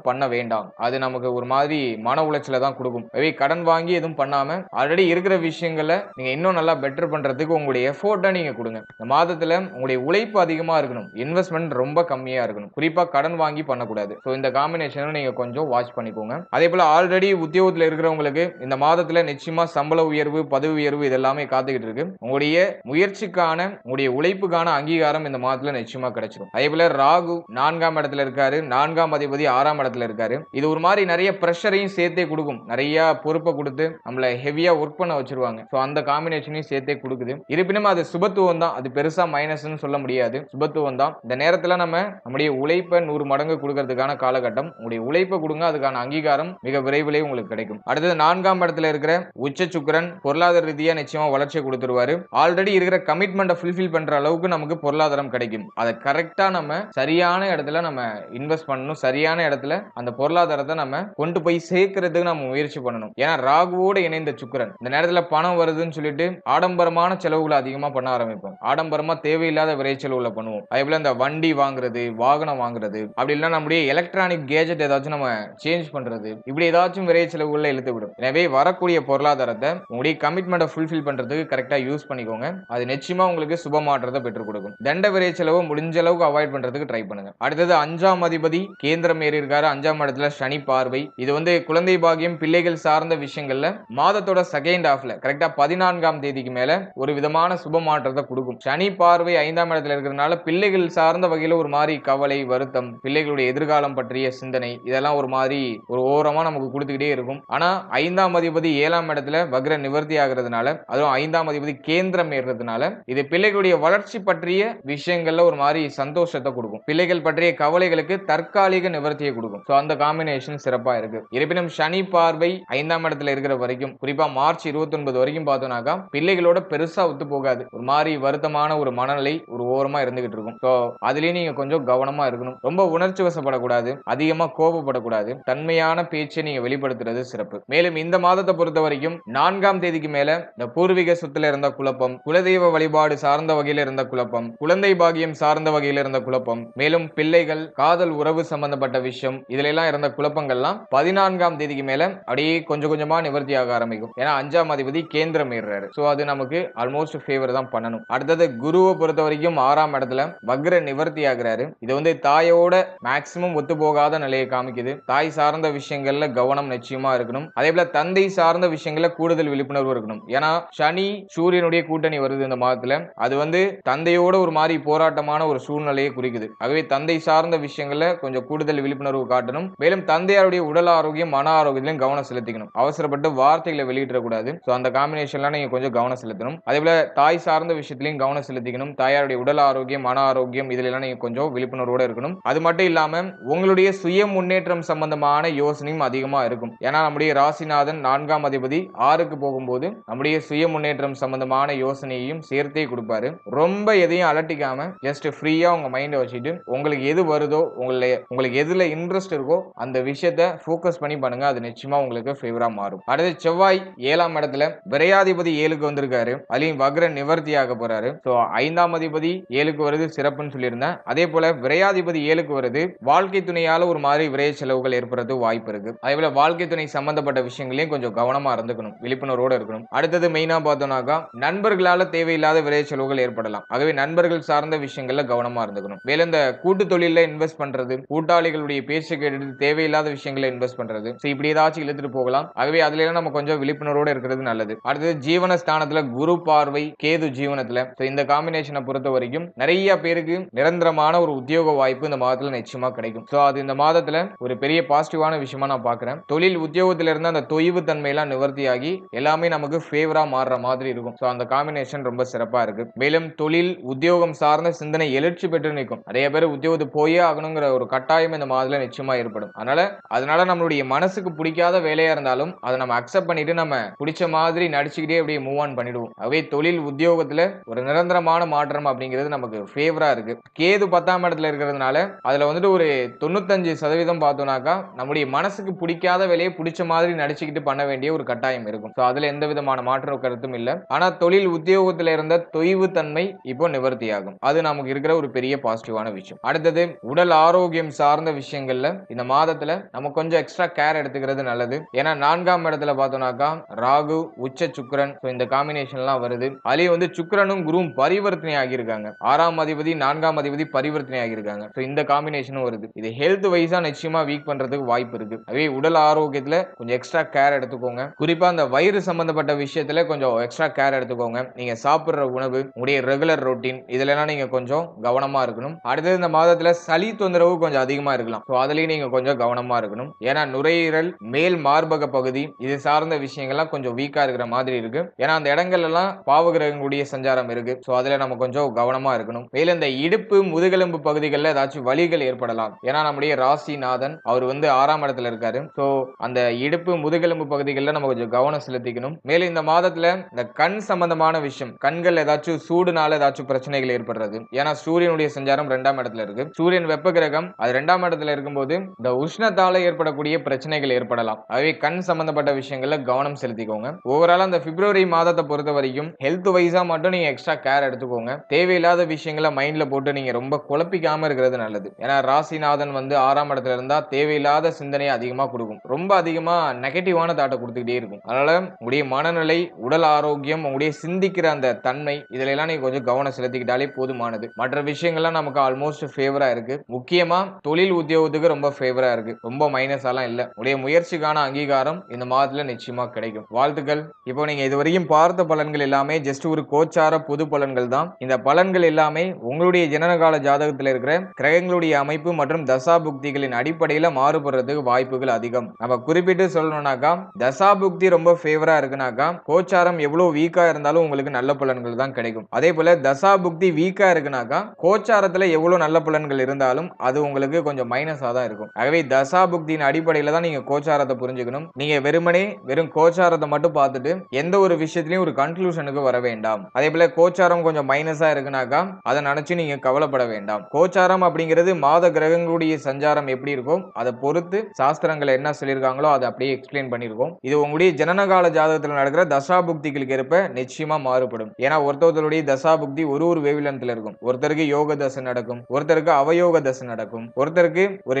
இன்வெஸ்ட்மெண்ட்டும் பண்ண வேண்டாம். அது நமக்கு ஒரு மாதிரி மன உளைச்சல தான் கொடுக்கும். எனவே கடன் வாங்கி எதுவும் பண்ணாம ஆல்ரெடி இருக்கிற விஷயங்களை நீங்க இன்னும் நல்லா பெட்டர் பண்றதுக்கு உங்களுடைய எஃபோர்ட்டை நீங்க கொடுங்க. இந்த மாதத்துல உங்களுடைய உழைப்பு அதிகமா இருக்கணும். இன்வெஸ்ட்மெண்ட் ரொம்ப கம்மியா இருக்கணும். குறிப்பா கடன் வாங்கி பண்ணக்கூடாது. ஸோ இந்த காம்பினேஷனை நீங்க கொஞ்சம் வாட்ச் பண்ணிக்கோங்க. அதே போல ஆல்ரெடி உத்தியோகத்துல இருக்கிறவங்களுக்கு இந்த மாதத்துல நிச்சயமா சம்பள உயர்வு பதவி உயர்வு இதெல்லாமே காத்துக்கிட்டு இருக்கு. உங்களுடைய முயற்சிக்கான உங்களுடைய உழைப்புக்கான அங்கீகாரம் இந்த மாதத்துல நிச்சயமா கிடைச்சிடும் அதே போல ராகு நான்காம் இடத்துல இருக்காரு. நான்காம் அதிபதி ஆறாம் இடத்துல இடத்துல இருக்காரு. இது ஒரு மாதிரி நிறைய ப்ரெஷரையும் சேர்த்தே கொடுக்கும். நிறைய பொறுப்பை கொடுத்து நம்மள ஹெவியா ஒர்க் பண்ண வச்சிருவாங்க. ஸோ அந்த காம்பினேஷனையும் சேர்த்தே கொடுக்குது. இருப்பினும் அது சுபத்துவம் தான். அது பெருசா மைனஸ்னு சொல்ல முடியாது. சுபத்துவம் தான். இந்த நேரத்துல நம்ம நம்முடைய உழைப்பை நூறு மடங்கு கொடுக்கறதுக்கான காலகட்டம். உங்களுடைய உழைப்பை கொடுங்க. அதுக்கான அங்கீகாரம் மிக விரைவிலே உங்களுக்கு கிடைக்கும். அடுத்தது நான்காம் இடத்துல இருக்கிற உச்ச சுக்கிரன் பொருளாதார ரீதியா நிச்சயமா வளர்ச்சியை கொடுத்துருவாரு. ஆல்ரெடி இருக்கிற கமிட்மெண்ட்டை ஃபுல்ஃபில் பண்ற அளவுக்கு நமக்கு பொருளாதாரம் கிடைக்கும். அதை கரெக்டா நம்ம சரியான இடத்துல நம்ம இன்வெஸ்ட் பண்ணணும். சரியான இடத்துல அந்த பொருளாதாரத்தை நம்ம கொண்டு போய் சேர்க்கறதுக்கு நம்ம முயற்சி பண்ணணும். ஏன்னா ராகுவோட இணைந்த சுக்கரன். இந்த நேரத்துல பணம் வருதுன்னு சொல்லிட்டு ஆடம்பரமான செலவுகளை அதிகமா பண்ண ஆரம்பிப்போம். ஆடம்பரமா தேவையில்லாத விரை செலவுகளை பண்ணுவோம். அதே போல இந்த வண்டி வாங்குறது வாகனம் வாங்குறது அப்படி இல்லைன்னா நம்முடைய எலக்ட்ரானிக் கேஜெட் ஏதாச்சும் நம்ம சேஞ்ச் பண்றது இப்படி ஏதாச்சும் விரை செலவுகள்ல இழுத்து விடும். எனவே வரக்கூடிய பொருளாதாரத்தை உங்களுடைய கமிட்மெண்ட்டை ஃபுல்ஃபில் பண்றதுக்கு கரெக்டா யூஸ் பண்ணிக்கோங்க. அது நிச்சயமா உங்களுக்கு சுப மாற்றத்தை பெற்றுக் கொடுக்கும். தண்ட விரை செலவு முடிஞ்ச அளவுக்கு அவாய்ட் பண்றதுக்கு ட்ரை பண்ணுங்க. அடுத்தது அஞ்சாம் அதிபதி கேந்திரம் ஏறி இருக்காரு. அஞ்சாம் இடத்துல சனி பார்வை. இது வந்து குழந்தை பாகியம் பிள்ளைகள் சார்ந்த விஷயங்கள்ல மாதத்தோட செகண்ட் ஹாஃப்ல கரெக்டா பதினான்காம் தேதிக்கு மேல ஒரு விதமான சுப மாற்றத்தை கொடுக்கும். சனி பார்வை ஐந்தாம் இடத்துல இருக்கிறதுனால பிள்ளைகள் சார்ந்த வகையில ஒரு மாதிரி கவலை வருத்தம் பிள்ளைகளுடைய எதிர்காலம் பற்றிய சிந்தனை இதெல்லாம் ஒரு மாதிரி ஒரு ஓரமா நமக்கு கொடுத்துக்கிட்டே இருக்கும். ஆனா ஐந்தாம் அதிபதி ஏழாம் இடத்துல வக்ர நிவர்த்தி ஆகிறதுனால அதுவும் ஐந்தாம் அதிபதி கேந்திரம் ஏறுறதுனால இது பிள்ளைகளுடைய வளர்ச்சி பற்றிய விஷயங்கள்ல ஒரு மாதிரி சந்தோஷத்தை கொடுக்கும். பிள்ளைகள் பற்றிய கவலைகளுக்கு தற்காலிக நிவர்த்தியை கொடுக்கும். ஸோ அந்த காம்பினேஷன் சிறப்பாக இருக்கு. இருப்பினும் சனி பார்வை ஐந்தாம் இடத்துல இருக்கிற வரைக்கும் குறிப்பா மார்ச் இருபத்தி ஒன்பது வரைக்கும் பார்த்தோம்னாக்கா பிள்ளைகளோட பெருசா ஒத்து போகாது. ஒரு மாதிரி வருத்தமான ஒரு மனநிலை ஒரு ஓரமா இருந்துகிட்டு இருக்கும். ஸோ அதுலயும் நீங்க கொஞ்சம் கவனமா இருக்கணும். ரொம்ப உணர்ச்சி வசப்படக்கூடாது. அதிகமா கோபப்படக்கூடாது. தன்மையான பேச்சை நீங்க வெளிப்படுத்துறது சிறப்பு. மேலும் இந்த மாதத்தை பொறுத்த வரைக்கும் நான்காம் தேதிக்கு மேல இந்த பூர்வீக சொத்துல இருந்த குழப்பம் குலதெய்வ வழிபாடு சார்ந்த வகையில இருந்த குழப்பம் குழந்தை பாகியம் சார்ந்த வகையில இருந்த குழப்பம் மேலும் பிள்ளைகள் காதல் உறவு சம்பந்தப்பட்ட விஷயம் இதுல எல்லாம் இருந்த குழப்பங்கள்லாம் பதினான்காம் தேதிக்கு மேல அப்படியே கொஞ்சம் கொஞ்சமா நிவர்த்தி ஆக ஆரம்பிக்கும். ஏன்னா அஞ்சாம் அதிபதி கேந்திரம் ஏறுறாரு. ஸோ அது நமக்கு ஆல்மோஸ்ட் ஃபேவர் தான் பண்ணணும். அடுத்தது குருவை பொறுத்த வரைக்கும் ஆறாம் இடத்துல வக்ர நிவர்த்தி ஆகுறாரு. இது வந்து தாயோட மேக்சிமம் ஒத்து போகாத நிலையை காமிக்குது. தாய் சார்ந்த விஷயங்கள்ல கவனம் நிச்சயமா இருக்கணும். அதே போல தந்தை சார்ந்த விஷயங்கள்ல கூடுதல் விழிப்புணர்வு இருக்கணும். ஏன்னா சனி சூரியனுடைய கூட்டணி வருது இந்த மாதத்துல. அது வந்து தந்தையோட ஒரு மாதிரி போராட்டமான ஒரு சூழ்நிலையை குறிக்குது. ஆகவே தந்தை சார்ந்த விஷயங்கள்ல கொஞ்சம் கூடுதல் விழிப்புணர்வு காட்டணும். மேலும் தந்தையாருடைய உடல் ஆரோக்கியம் மன ஆரோக்கியத்திலும் கவனம் செலுத்திக்கணும். அவசரப்பட்டு வார்த்தைகளை வெளியிடக்கூடாது. ஸோ அந்த காம்பினேஷன்லாம் நீங்கள் கொஞ்சம் கவனம் செலுத்தணும். அதே போல தாய் சார்ந்த விஷயத்திலையும் கவனம் செலுத்திக்கணும். தாயாருடைய உடல் ஆரோக்கியம் மன ஆரோக்கியம் இதுல எல்லாம் நீங்கள் கொஞ்சம் விழிப்புணர்வோடு இருக்கணும். அது மட்டும் இல்லாமல் உங்களுடைய சுய முன்னேற்றம் சம்பந்தமான யோசனையும் அதிகமாக இருக்கும். ஏன்னா நம்முடைய ராசிநாதன் நான்காம் அதிபதி ஆறுக்கு போகும்போது நம்முடைய சுய முன்னேற்றம் சம்பந்தமான யோசனையையும் சேர்த்தே கொடுப்பாரு. ரொம்ப எதையும் அலட்டிக்காம ஜஸ்ட் ஃப்ரீயா உங்க மைண்டை வச்சுட்டு உங்களுக்கு எது வருதோ உங்களை உங்களுக்கு எதுல இன்ட்ரெஸ்ட் இருக்கோ அந்த விஷயத்த ஃபோக்கஸ் பண்ணி பண்ணுங்க. அது நிச்சயமா உங்களுக்கு ஃபேவரா மாறும். அடுத்து செவ்வாய் ஏழாம் இடத்துல விரையாதிபதி ஏழுக்கு வந்திருக்காரு. அதுலயும் வக்ர நிவர்த்தி ஆக போறாரு. ஸோ ஐந்தாம் அதிபதி ஏழுக்கு வருது சிறப்புன்னு சொல்லியிருந்தேன். அதே போல விரையாதிபதி ஏழுக்கு வருது வாழ்க்கை துணையால ஒரு மாதிரி விரைய செலவுகள் ஏற்படுறது வாய்ப்பு இருக்கு. அதே போல வாழ்க்கை துணை சம்பந்தப்பட்ட விஷயங்களையும் கொஞ்சம் கவனமா இருந்துக்கணும் விழிப்புணர்வோட இருக்கணும். அடுத்தது மெயினா பார்த்தோம்னாக்கா நண்பர்களால தேவையில்லாத விரைய செலவுகள் ஏற்படலாம். ஆகவே நண்பர்கள் சார்ந்த விஷயங்கள்ல கவனமா இருந்துக்கணும். மேலும் இந்த கூட்டு தொழில இன்வெஸ்ட் பண்றது கூட்டாளிகளுடைய பேச்சு கேட்டுட்டு தேவையில்லாத விஷயங்களை இன்வெஸ்ட் பண்றது. ஸோ இப்படி ஏதாச்சும் இழுத்துட்டு போகலாம். ஆகவே அதுல எல்லாம் நம்ம கொஞ்சம் விழிப்புணர்வோட இருக்கிறது நல்லது. அடுத்தது ஜீவன ஸ்தானத்துல குரு பார்வை கேது ஜீவனத்துல. இந்த காம்பினேஷனை பொறுத்த வரைக்கும் நிறைய பேருக்கு நிரந்தரமான ஒரு உத்தியோக வாய்ப்பு இந்த மாதத்துல நிச்சயமா கிடைக்கும். ஸோ அது இந்த மாதத்துல ஒரு பெரிய பாசிட்டிவான விஷயமா நான் பாக்குறேன். தொழில் உத்தியோகத்துல இருந்து அந்த தொய்வு தன்மையெல்லாம் நிவர்த்தியாகி எல்லாமே நமக்கு ஃபேவரா மாறுற மாதிரி இருக்கும். ஸோ அந்த காம்பினேஷன் ரொம்ப சிறப்பா இருக்கு. மேலும் தொழில் உத்தியோகம் சார்ந்த சிந்தனை எழுச்சி பெற்று நிற்கும். நிறைய பேர் உத்தியோகத்து போயே ஆகணுங்கிற ஒரு கட்டாயம் இந்த மாதத்துல நிச்சயம் ஏற்படும். அதனால அதனால நம்மளுடைய மனசுக்கு பிடிக்காத வேலையா இருந்தாலும் அதை நம்ம அக்செப்ட் பண்ணிட்டு நம்ம பிடிச்ச மாதிரி நடிச்சுக்கிட்டே அப்படியே மூவ் ஆன் பண்ணிடுவோம். அவே தொழில் உத்தியோகத்துல ஒரு நிரந்தரமான மாற்றம் அப்படிங்கிறது நமக்கு ஃபேவரா இருக்கு. கேது பத்தாம் இடத்துல இருக்கிறதுனால அதுல வந்துட்டு ஒரு தொண்ணூத்தஞ்சு சதவீதம் பார்த்தோம்னாக்கா நம்முடைய மனசுக்கு பிடிக்காத வேலையை பிடிச்ச மாதிரி நடிச்சுக்கிட்டு பண்ண வேண்டிய ஒரு கட்டாயம் இருக்கும். ஸோ அதுல எந்த விதமான மாற்ற கருத்தும் இல்லை. ஆனா தொழில் உத்தியோகத்துல இருந்த தொய்வு தன்மை இப்போ நிவர்த்தியாகும். அது நமக்கு இருக்கிற ஒரு பெரிய பாசிட்டிவான விஷயம். அடுத்தது உடல் ஆரோக்கியம் சார்ந்த விஷயங்கள்ல இந்த மாதத்துல நம்ம கொஞ்சம் எக்ஸ்ட்ரா கேர் எடுத்துக்கிறது நல்லது. ஏன்னா நான்காம் இடத்துல பார்த்தோம்னாக்கா ராகு உச்ச சுக்கிரன் இந்த காம்பினேஷன்லாம் வருது. அதுலயும் வந்து சுக்கரனும் குருவும் பரிவர்த்தனை ஆகியிருக்காங்க. ஆறாம் அதிபதி நான்காம் அதிபதி பரிவர்த்தனை ஆகியிருக்காங்க. இந்த காம்பினேஷனும் வருது. இது ஹெல்த் வைஸா நிச்சயமா வீக் பண்றதுக்கு வாய்ப்பு இருக்கு. அதே உடல் ஆரோக்கியத்துல கொஞ்சம் எக்ஸ்ட்ரா கேர் எடுத்துக்கோங்க. குறிப்பா அந்த வயிறு சம்பந்தப்பட்ட விஷயத்துல கொஞ்சம் எக்ஸ்ட்ரா கேர் எடுத்துக்கோங்க. நீங்க சாப்பிடுற உணவு உங்களுடைய ரெகுலர் ரொட்டீன் இதுல எல்லாம் நீங்க கொஞ்சம் கவனமா இருக்கணும். அடுத்தது இந்த மாதத்துல சளி தொந்தரவு கொஞ்சம் அதிகமா இருக்கலாம். ஸோ அதுலயும் நீங்க கொஞ்சம் கவனமா இருக்கணும். ஏன்னா நுரையீரல் மேல் மார்பக பகுதி இது சார்ந்த விஷயங்கள்லாம் கொஞ்சம் வீக்கா இருக்கிற மாதிரி இருக்கு. ஏன்னா அந்த இடங்கள் எல்லாம் பாவகிரகங்களுடைய சஞ்சாரம் இருக்கு. ஸோ அதுல நம்ம கொஞ்சம் கவனமா இருக்கணும். மேலும் இந்த இடுப்பு முதுகெலும்பு பகுதிகளில் ஏதாச்சும் வலிகள் ஏற்படலாம். ஏன்னா நம்முடைய ராசிநாதன் அவர் வந்து ஆறாம் இடத்துல இருக்காரு. ஸோ அந்த இடுப்பு முதுகெலும்பு பகுதிகளில் நம்ம கொஞ்சம் கவனம் செலுத்திக்கணும். மேலும் இந்த மாதத்துல இந்த கண் சம்பந்தமான விஷயம் கண்கள் ஏதாச்சும் சூடுனால ஏதாச்சும் பிரச்சனைகள் ஏற்படுறது. ஏன்னா சூரியனுடைய சஞ்சாரம் ரெண்டாம் இடத்துல இருக்கு. சூரியன் வெப்ப கிரகம் அது ரெண்டாம் இடத்துல போது இந்த உஷ்ணத்தால ஏற்படக்கூடிய பிரச்சனைகள் ஏற்படலாம். அதுவே கண் சம்பந்தப்பட்ட விஷயங்கள்ல கவனம் செலுத்திக்கோங்க. ஓவரால் அந்த பிப்ரவரி மாதத்தை பொறுத்த வரைக்கும் ஹெல்த் வைஸா மட்டும் நீங்க எக்ஸ்ட்ரா கேர் எடுத்துக்கோங்க. தேவையில்லாத விஷயங்களை மைண்ட்ல போட்டு நீங்க ரொம்ப குழப்பிக்காம இருக்கிறது நல்லது. ஏன்னா ராசிநாதன் வந்து ஆறாம் இடத்துல இருந்தா தேவையில்லாத சிந்தனையை அதிகமா கொடுக்கும். ரொம்ப அதிகமா நெகட்டிவான தாட்டை கொடுத்துக்கிட்டே இருக்கும். அதனால உங்களுடைய மனநிலை உடல் ஆரோக்கியம் உங்களுடைய சிந்திக்கிற அந்த தன்மை இதுல எல்லாம் நீங்க கொஞ்சம் கவனம் செலுத்திக்கிட்டாலே போதுமானது. மற்ற விஷயங்கள்லாம் நமக்கு ஆல்மோஸ்ட் ஃபேவரா இருக்கு. முக்கியமா தொழில் உத்தியோகத்துக்கு ரொம்ப ஃபேவரா இருக்கு. ரொம்ப மைனஸ் எல்லாம் இல்ல. உடைய முயற்சிக்கான அங்கீகாரம் இந்த மாதத்துல நிச்சயமா கிடைக்கும். வாழ்த்துக்கள். இப்போ நீங்க இது வரைக்கும் பார்த்த பலன்கள் எல்லாமே ஜஸ்ட் ஒரு கோச்சார பொது பலன்கள் தான். இந்த பலன்கள் எல்லாமே உங்களுடைய ஜனனகால ஜாதகத்தில் இருக்கிற கிரகங்களுடைய அமைப்பு மற்றும் தசா புக்திகளின் அடிப்படையில மாறுபடுறதுக்கு வாய்ப்புகள் அதிகம். நம்ம குறிப்பிட்டு சொல்லணும்னாக்கா தசாபுக்தி ரொம்ப ஃபேவரா இருக்குனாக்கா கோச்சாரம் எவ்வளவு வீக்கா இருந்தாலும் உங்களுக்கு நல்ல பலன்கள் தான் கிடைக்கும். அதே போல தசா புக்தி வீக்கா இருக்குனாக்கா கோச்சாரத்துல எவ்வளவு நல்ல பலன்கள் இருந்தாலும் அது உங்களுக்கு கொஞ்சம் மைனஸ் தான் தான் இருக்கும். ஆகவே தசா புக்தியின் அடிப்படையில் தான் நீங்கள் கோச்சாரத்தை புரிஞ்சுக்கணும். நீங்கள் வெறுமனே வெறும் கோச்சாரத்தை மட்டும் பார்த்துட்டு எந்த ஒரு விஷயத்துலையும் ஒரு கன்க்ளூஷனுக்கு வர வேண்டாம். அதே போல கோச்சாரம் கொஞ்சம் மைனஸாக இருக்குனாக்கா அதை நினச்சி நீங்கள் கவலைப்பட வேண்டாம். கோச்சாரம் அப்படிங்கிறது மாத கிரகங்களுடைய சஞ்சாரம் எப்படி இருக்கும் அதை பொறுத்து சாஸ்திரங்களை என்ன சொல்லியிருக்காங்களோ அதை அப்படியே எக்ஸ்பிளைன் பண்ணியிருக்கோம். இது உங்களுடைய ஜனனகால ஜாதகத்தில் நடக்கிற தசா புக்திகளுக்கு ஏற்ப நிச்சயமா மாறுபடும். ஏன்னா ஒருத்தருடைய தசா புக்தி ஒரு ஒரு வேவிலனத்துல இருக்கும். ஒருத்தருக்கு யோக தசை நடக்கும். ஒருத்தருக்கு அவயோக தசை நடக்கும். ஒருத்தருக்கு ஒரு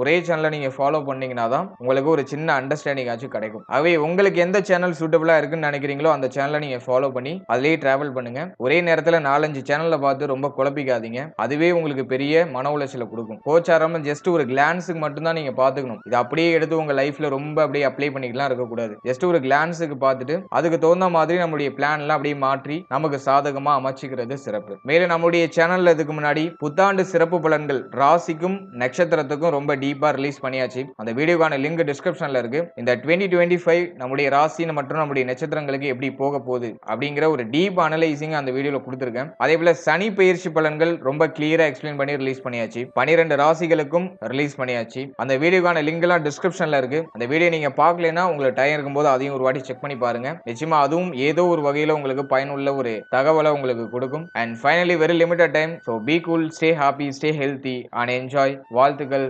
ஒரே சேனலை நீங்கள் ஃபாலோ பண்ணீங்கன்னா தான் உங்களுக்கு ஒரு சின்ன அண்டர்ஸ்டாண்டிங் ஆச்சு கிடைக்கும். அவை உங்களுக்கு எந்த சேனல் சூட்டபுளா இருக்குன்னு நினைக்கிறீங்களோ அந்த சேனலை நீங்க ஃபாலோ பண்ணி அதுலேயே ட்ராவல் பண்ணுங்க. ஒரே நேரத்தில் நாலஞ்சு சேனலை பார்த்து ரொம்ப குழப்பிக்காதீங்க. அதுவே உங்களுக்கு பெரிய மன உளைச்சலை கொடுக்கும். கோச்சாரம் ஜஸ்ட் ஒரு கிளான்ஸுக்கு மட்டும்தான் நீங்க பார்த்துக்கணும். இது அப்படியே எடுத்து உங்கள் லைஃப்ல ரொம்ப அப்படியே அப்ளை பண்ணிக்கலாம் இருக்கக்கூடாது. ஜஸ்ட் ஒரு கிளான்ஸுக்கு பார்த்துட்டு அதுக்கு தகுந்த மாதிரி நம்மளுடைய பிளான் எல்லாம் அப்படியே மாற்றி நமக்கு சாதகமாக அமைச்சிக்கிறது சிறப்பு. மேலும் நம்மளுடைய சேனலில் இதுக்கு முன்னாடி புத்தாண்டு சிறப்பு பலன்கள் ராசிக்கும் நட்சத்திரத்துக்கும் ரொம்ப ரொம்ப டீப்பாக ரிலீஸ் பண்ணியாச்சு. அந்த வீடியோக்கான லிங்க் டிஸ்கிரிப்ஷனில் இருக்கு. இந்த டுவெண்ட்டி டுவெண்ட்டி ஃபைவ் நம்முடைய ராசி மற்றும் நம்முடைய நட்சத்திரங்களுக்கு எப்படி போக போகுது அப்படிங்கிற ஒரு டீப் அனலைசிங் அந்த வீடியோவில் கொடுத்துருக்கேன். அதே போல சனி பயிற்சி பலன்கள் ரொம்ப கிளியராக எக்ஸ்பிளைன் பண்ணி ரிலீஸ் பண்ணியாச்சு. பனிரெண்டு ராசிகளுக்கும் ரிலீஸ் பண்ணியாச்சு. அந்த வீடியோக்கான லிங்க் எல்லாம் டிஸ்கிரிப்ஷனில் இருக்கு. அந்த வீடியோ நீங்க பார்க்கலனா உங்களுக்கு டைம் இருக்கும்போது அதையும் ஒரு வாட்டி செக் பண்ணி பாருங்க. நிச்சயமா அதுவும் ஏதோ ஒரு வகையில் உங்களுக்கு பயனுள்ள ஒரு தகவலை உங்களுக்கு கொடுக்கும். And finally very limited time so be cool stay happy stay healthy and enjoy வாழ்த்துக்கள்.